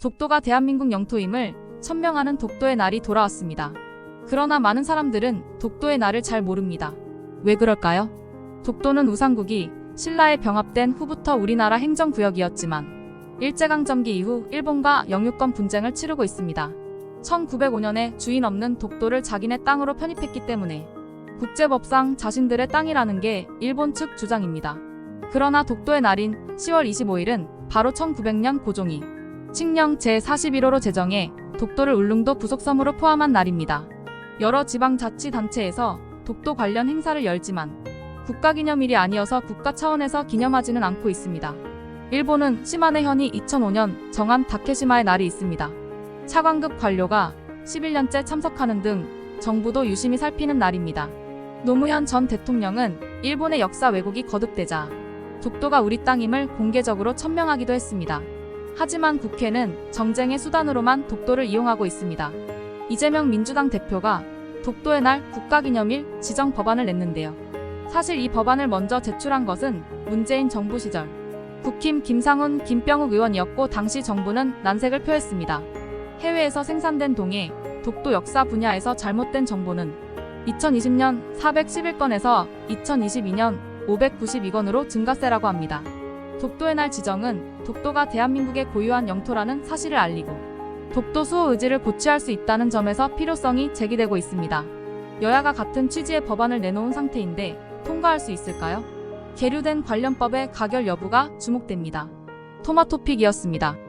독도가 대한민국 영토임을 천명하는 독도의 날이 돌아왔습니다. 그러나 많은 사람들은 독도의 날을 잘 모릅니다. 왜 그럴까요? 독도는 우상국이 신라에 병합된 후부터 우리나라 행정구역이었지만 일제강점기 이후 일본과 영유권 분쟁을 치르고 있습니다. 1905년에 주인 없는 독도를 자기네 땅으로 편입했기 때문에 국제법상 자신들의 땅이라는 게 일본 측 주장입니다. 그러나 독도의 날인 10월 25일은 바로 1900년 고종이 칙령 제41호로 제정해 독도를 울릉도 부속섬으로 포함한 날입니다. 여러 지방자치단체에서 독도 관련 행사를 열지만 국가기념일이 아니어서 국가 차원에서 기념하지는 않고 있습니다. 일본은 시마네 현이 2005년 정한 다케시마의 날이 있습니다. 차관급 관료가 11년째 참석하는 등 정부도 유심히 살피는 날입니다. 노무현 전 대통령은 일본의 역사 왜곡이 거듭되자 독도가 우리 땅임을 공개적으로 천명하기도 했습니다. 하지만 국회는 정쟁의 수단으로만 독도를 이용하고 있습니다. 이재명 민주당 대표가 독도의 날 국가기념일 지정 법안을 냈는데요. 사실 이 법안을 먼저 제출한 것은 문재인 정부 시절 국힘 김상훈, 김병욱 의원이었고 당시 정부는 난색을 표했습니다. 해외에서 생산된 동해, 독도 역사 분야에서 잘못된 정보는 2020년 411건에서 2022년 592건으로 증가세라고 합니다. 독도의 날 지정은 독도가 대한민국의 고유한 영토라는 사실을 알리고 독도 수호 의지를 고취할 수 있다는 점에서 필요성이 제기되고 있습니다. 여야가 같은 취지의 법안을 내놓은 상태인데 통과할 수 있을까요? 계류된 관련법의 가결 여부가 주목됩니다. 토마토픽이었습니다.